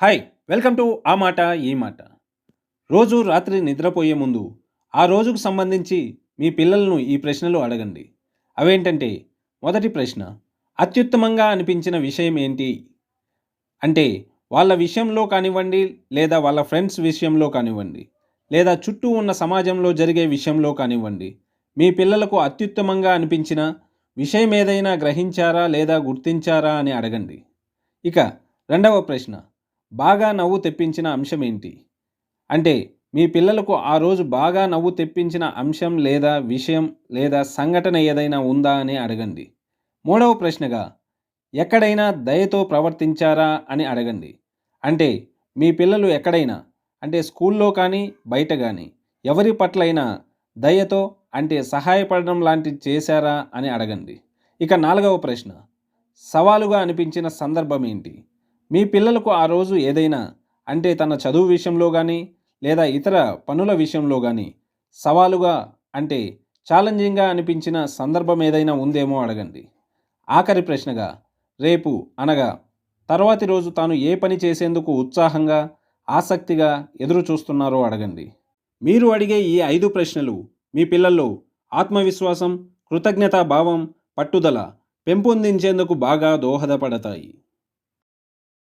Hi welcome to ఆ మాట ఈ మాట. రోజు రాత్రి నిద్రపోయే ముందు ఆ రోజుకు సంబంధించి మీ పిల్లలను ఈ ప్రశ్నలు అడగండి. అవేంటంటే మొదటి ప్రశ్న అత్యుత్తమంగా అనిపించిన విషయం ఏంటి? అంటే వాళ్ళ విషయంలో కానివ్వండి లేదా వాళ్ళ ఫ్రెండ్స్ విషయంలో కానివ్వండి లేదా చుట్టూ ఉన్న సమాజంలో జరిగే విషయంలో కానివ్వండి మీ పిల్లలకు అత్యుత్తమంగా అనిపించిన విషయం ఏదైనా గ్రహించారా లేదా గుర్తించారా అని అడగండి. ఇక రెండవ ప్రశ్న బాగా నవ్వు తెప్పించిన అంశం ఏంటి? అంటే మీ పిల్లలకు ఆ రోజు బాగా నవ్వు తెప్పించిన అంశం లేదా విషయం లేదా సంఘటన ఏదైనా ఉందా అని అడగండి. మూడవ ప్రశ్నగా ఎక్కడైనా దయతో ప్రవర్తించారా అని అడగండి. అంటే మీ పిల్లలు ఎక్కడైనా అంటే స్కూల్లో కానీ బయట కానీ ఎవరి పట్లైనా దయతో అంటే సహాయపడడం లాంటివి చేశారా అని అడగండి. ఇక నాలుగవ ప్రశ్న సవాలుగా అనిపించిన సందర్భం ఏంటి? మీ పిల్లలకు ఆ రోజు ఏదైనా అంటే తన చదువు విషయంలో కానీ లేదా ఇతర పనుల విషయంలో కానీ సవాలుగా అంటే ఛాలెంజింగ్గా అనిపించిన సందర్భం ఏదైనా ఉందేమో అడగండి. ఆఖరి ప్రశ్నగా రేపు అనగా తర్వాతి రోజు తాను ఏ పని చేసేందుకు ఉత్సాహంగా ఆసక్తిగా ఎదురు చూస్తున్నారో అడగండి. మీరు అడిగే ఈ ఐదు ప్రశ్నలు మీ పిల్లల్లో ఆత్మవిశ్వాసం కృతజ్ఞతా భావం పట్టుదల పెంపొందించేందుకు బాగా దోహదపడతాయి.